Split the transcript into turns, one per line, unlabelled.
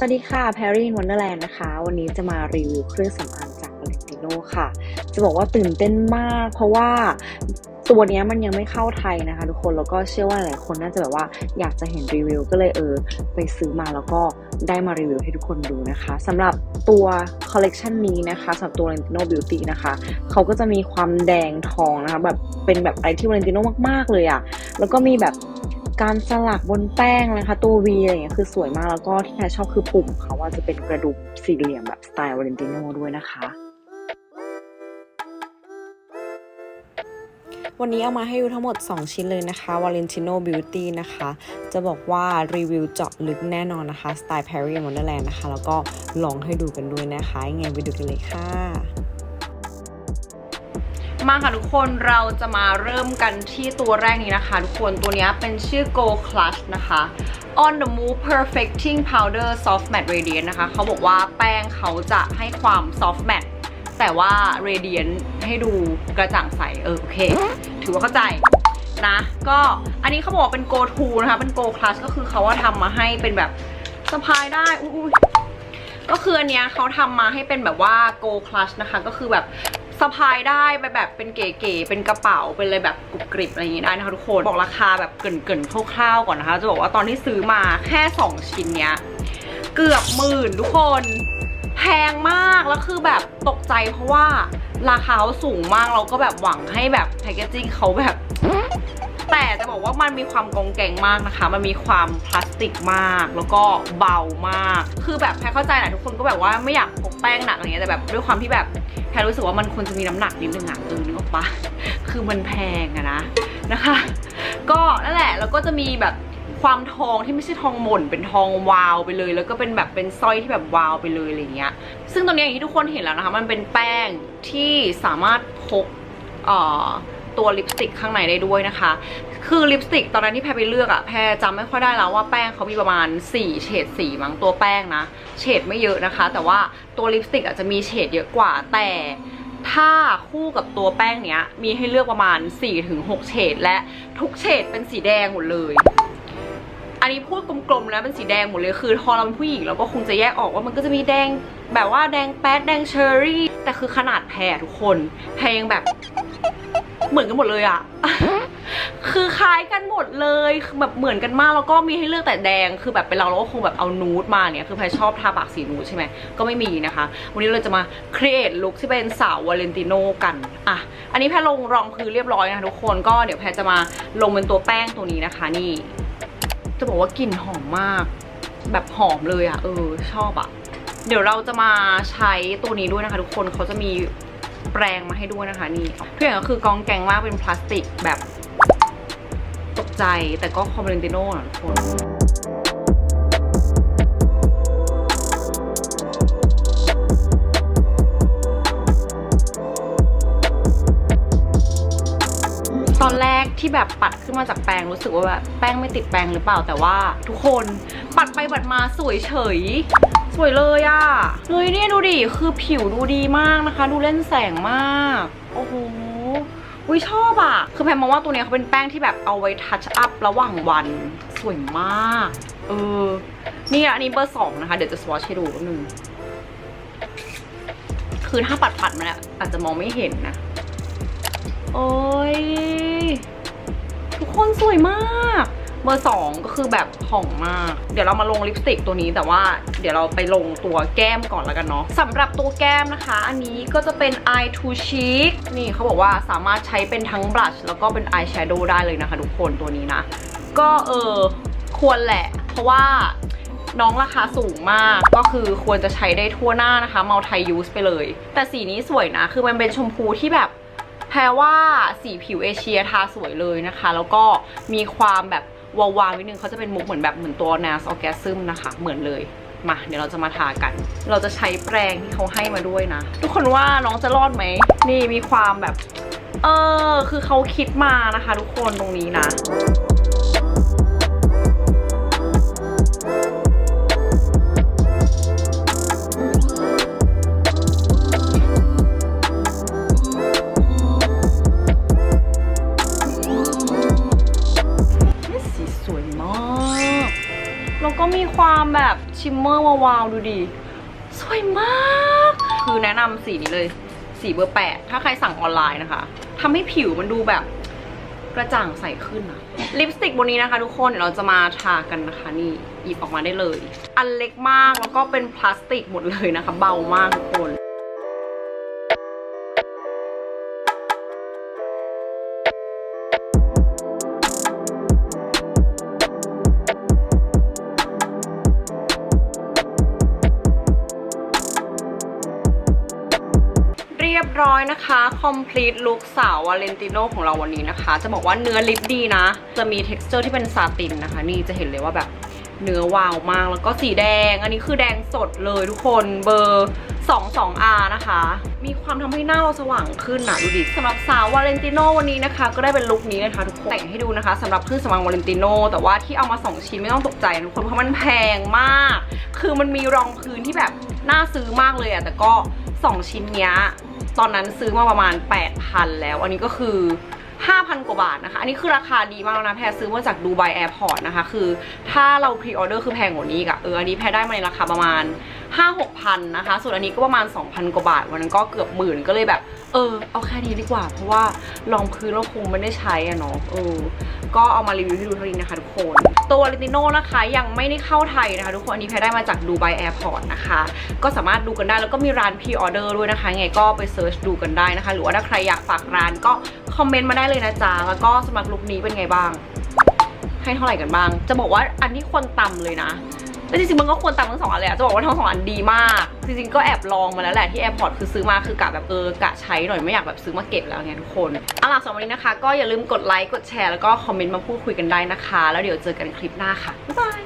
สวัสดีค่ะ แพรรี่วันเดอร์แลนด์นะคะ วันนี้จะมารีวิวเครื่องสำอางจาก Valentino ค่ะ จะบอกว่าตื่นเต้นมาก เพราะว่าตัวนี้มันยังไม่เข้าไทยนะคะ ทุกคน แล้วก็เชื่อว่าหลายคนน่าจะแบบว่าอยากจะเห็นรีวิว ก็เลยเออ ไปซื้อมาแล้วก็ได้มารีวิวให้ทุกคนดูนะคะสำหรับตัวคอลเลกชันนี้นะคะสำหรับตัว Valentino Beauty นะคะเขาก็จะมีความแดงทองนะคะแบบเป็นแบบอะไรที่ Valentino มาก ๆ เลยอะ่ะแล้วก็มีแบบ การสลักบนแป้งนะคะ ตัว V อะไรอย่างเงี้ยคือสวยมากแล้วก็ที่แพรชอบคือปุ่มเขาว่าจะเป็นกระดุมสี่เหลี่ยมแบบสไตล์ Valentino ด้วยนะคะวันนี้เอามาให้ดูทั้งหมด 2 ชิ้นเลยนะคะ Valentino Beauty นะคะ จะบอกว่ารีวิวเจาะลึกแน่นอนนะคะ สไตล์ Paris Wonderland นะคะ แล้วก็ลองให้ดูกันด้วยนะคะ ยังไงไปดูกันเลยค่ะ
มาค่ะทุกคนเราจะมาเริ่มกันที่ตัวแรกนี้นะคะ ทุกคนตัวนี้เป็นชื่อ Go Clutch นะคะ On the Move Perfecting Powder Soft Matte Radiant นะคะ เขาบอกว่าแป้งเขาจะให้ความ soft matte แต่ว่า radiant ให้ดูกระจ่างใส เออ โอเค ถือว่าเข้าใจนะ ก็อันนี้เขาบอกว่าเป็น Go To นะคะ เป็น Go Clutch ก็คือเขาว่าทำมาให้เป็นแบบสะพายได้อุ้ยก็คืออันเนี้ยเขาทำมาให้เป็นแบบว่า Go Clutch นะคะ ก็คือแบบ สะพายได้ไปแบบเป็นเก๋ๆเป็นกระเป๋าเป็นอะไรแบบกรุบกริบอะไรอย่างงี้ได้นะคะทุกคนบอกราคาแบบเกินๆคร่าวๆก่อนนะคะ จะบอกว่าตอนที่ซื้อมาแค่ 2 ชิ้นเนี้ยเกือบหมื่นทุกคนแพงมากแล้วคือแบบตกใจเพราะว่าราคาเขาสูงมากเราก็แบบหวังให้แบบแพคเกจิ้งเขาแบบ แต่จะบอกว่ามันมีความกองแกงมากนะคะ มันมีความพลาสติกมาก แล้วก็เบามาก คือแบบแพรเข้าใจแหละทุกคนก็แบบว่าไม่อยากพกแป้งหนักอะไรเงี้ยแต่แบบด้วยความที่แบบแพรรู้สึกว่ามันควรจะมีน้ำหนักนิดนึงอะเออนึกออกปะคือมันแพงอะนะนะคะ ก็นั่นแหละแล้วก็จะมีแบบความทองที่ไม่ใช่ทองหม่นเป็นทองวาวไปเลย แล้วก็เป็นแบบเป็นสร้อยที่แบบวาวไปเลยอะไรเงี้ย ซึ่งตรงนี้อย่างที่ทุกคนเห็นแล้วนะคะ มันเป็นแป้งที่สามารถพกเอ่อ ตัวลิปสติกข้างในได้ด้วยนะคะ คือลิปสติกตอนนั้นที่แพรไปเลือกอะแพรจำไม่ค่อยได้แล้วว่าแป้งเขามีประมาณ 4 เฉดสีมั้งตัวแป้งนะ เฉดไม่เยอะนะคะ แต่ว่าตัวลิปสติกอาจจะมีเฉดเยอะกว่าแต่ถ้าคู่กับตัวแป้งเนี้ยมีให้เลือกประมาณ 4-6 เฉดและทุกเฉดเป็นสีแดงหมดเลย อันนี้พูดกลมๆแล้วเป็นสีแดงหมดเลยคือพอเราเป็นผู้หญิงเราก็คงจะแยกออกว่ามันก็จะมีแดง แบบว่าแดงแป๊ดแดงเชอร์รี่ แต่คือขนาดแพรทุกคนแพรยังแบบ เหมือนกันหมดเลยอะ คือคล้ายกันหมดเลยคือแบบเหมือนกันมากแล้วก็มีให้เลือกแต่แดง คือแบบเป็นเราเราก็คงแบบเอานูดมาเนี่ย คือแพรชอบทาปากสีนูดใช่ไหม ก็ไม่มีนะคะ วันนี้เราจะมาครีเอทลุคที่เป็นสาววาเลนติโนกัน อะ อันนี้แพรลงรองพื้นเรียบร้อยนะคะทุกคน ก็เดี๋ยวแพรจะมาลงเป็นตัวแป้งตัวนี้นะคะ นี่ จะบอกว่ากลิ่นหอมมาก แบบหอมเลยอะเออ ชอบอะเดี๋ยวเราจะมาใช้ตัวนี้ด้วยนะคะ ทุกคนเขาจะมี แปรงมาให้ด้วยนะคะนี่ทุกอย่างก็คือกองแกงมากเป็นพลาสติกแบบตกใจแต่ก็คอมเบรนติโน่นะทุกคน ที่แบบปัดขึ้นมาจากแปรงรู้สึกว่าแบบแป้งไม่ติดแปรงหรือเปล่าแต่ว่า ทุกคนปัดไปปัดมาสวยเฉย สวยเลยอะเฮ้ยเนี่ยดูดิคือผิวดูดีมากนะคะ ดูเล่นแสงมาก โอ้โหอุ้ยชอบอะคือแพมมองว่าตัวเนี้ยเขาเป็นแป้งที่แบบเอาไว้ทัชอัพระหว่างวันสวยมาก เออ นี่อันนี้เบอร์สองนะคะ เดี๋ยวจะสวอชให้ดูแป๊บนึงคือถ้าปัดปัดๆมันอะอาจจะมองไม่เห็นนะ คนสวยมาก เบอร์สองก็คือแบบผ่องมาก เดี๋ยวเรามาลงลิปสติกตัวนี้แต่ว่าเดี๋ยวเราไปลงตัวแก้มก่อนแล้วกันเนาะสำหรับตัวแก้มนะคะ อันนี้ก็จะเป็น eye to cheek นี่เขาบอกว่าสามารถใช้เป็นทั้งบลัชแล้วก็เป็น eye shadow ได้เลยนะคะทุกคนตัวนี้นะ ก็เออควรแหละ เพราะว่าน้องราคาสูงมากก็คือควรจะใช้ได้ทั่วหน้านะคะ multi use ไปเลย แต่สีนี้สวยนะ คือมันเป็นชมพูที่แบบ แพรว่าสีผิวเอเชียทาสวยเลยนะคะ แล้วก็มีความแบบวาวๆนิดนึงเขาจะเป็นมุกเหมือนแบบเหมือนตัวนาสออแกซึมนะคะ เหมือนเลยมาเดี๋ยวเราจะมาทากัน เราจะใช้แปรงที่เขาให้มาด้วยนะ ทุกคนว่าน้องจะรอดไหม นี่มีความแบบ เออ คือเขาคิดมานะคะ ทุกคนตรงนี้นะ ชิมเมอร์วาวๆดูดิสวยมาก คือแนะนำสีนี้เลย สีเบอร์แปดถ้าใครสั่งออนไลน์นะคะทำให้ผิวมันดูแบบกระจ่างใสขึ้นอะลิปสติกบนนี้นะคะทุกคนเดี๋ยวเราจะมาทากันนะคะนี่หยิบออกมาได้เลย อันเล็กมากแล้วก็เป็นพลาสติกหมดเลยนะคะ เบามากทุกคน ร้อยนะคะ complete look สาววาเลนติโนของเราวันนี้นะคะ จะบอกว่าเนื้อลิปดีนะ จะมี texture ที่เป็นซาตินนะคะ นี่จะเห็นเลยว่าแบบเนื้อวาวมาก แล้วก็สีแดง อันนี้คือแดงสดเลยทุกคนเบอร์ 22R นะคะ มีความทำให้หน้าเราสว่างขึ้นนะดูดิสำหรับสาววาเลนติโนวันนี้นะคะ ก็ได้เป็นลุคนี้นะคะทุกคน แต่งให้ดูนะคะสำหรับเครื่องสำอางวาเลนติโนแต่ว่าที่เอามา 2 ชิ้นไม่ต้องตกใจทุกคนเพราะมันแพงมาก คือมันมีรองพื้นที่แบบน่าซื้อมากเลยอะแต่ก็ 2 ชิ้นเนี้ยตอนนั้นซื้อมาประมาณ 8,000 แล้ว อันนี้ก็คือ 5,000 กว่าบาทนะคะ อันนี้คือราคาดีมากแล้วนะ แพรซื้อมาจากดูไบแอร์พอร์ตนะคะ คือถ้าเราพรีออเดอร์คือแพงกว่านี้อีกอะเออ อันนี้แพรได้มาในราคาประมาณ 5-6,000นะคะ ส่วนอันนี้ก็ประมาณ 2,000 กว่าบาท วันนั้นก็เกือบหมื่นก็เลยแบบ เออ เอาแค่นี้ดีกว่า เพราะว่ารองพื้นเราคงไม่ได้ใช้อะเนาะเออก็เอามารีวิวให้ดูเท่านี้นะคะทุกคน ตัวลิติโน่นะคะยังไม่ได้เข้าไทยนะคะทุกคน อันนี้แพรได้มาจากดูไบแอร์พอร์ตนะคะ ก็สามารถดูกันได้แล้วก็มีร้านพรีออเดอร์ด้วยนะคะ ไงก็ไปเซิร์ชดูกันได้นะคะ หรือว่าถ้าใครอยากฝากร้านก็คอมเมนต์มาได้เลยนะจ๊ะ แล้วก็สำหรับลุคนี้เป็นไงบ้าง ให้เท่าไหร่กันบ้าง จะบอกว่าอันที่ควรตำเลยนะ แต่จริงๆมันก็ควรตำทั้งสองอันเลยอะจะบอกว่าทั้งสองอันดีมาก จริงๆก็แอบลองมาแล้วแหละที่แอร์พอร์ตคือซื้อมาคือกะแบบเออกะใช้หน่อยไม่อยากแบบซื้อมาเก็บแล้วไงทุกคนเอาล่ะสำหรับวันนี้นะคะ ก็อย่าลืมกดไลค์กดแชร์แล้วก็คอมเมนต์มาพูดคุยกันได้นะคะ แล้วเดี๋ยวเจอกันคลิปหน้าค่ะบ๊ายบาย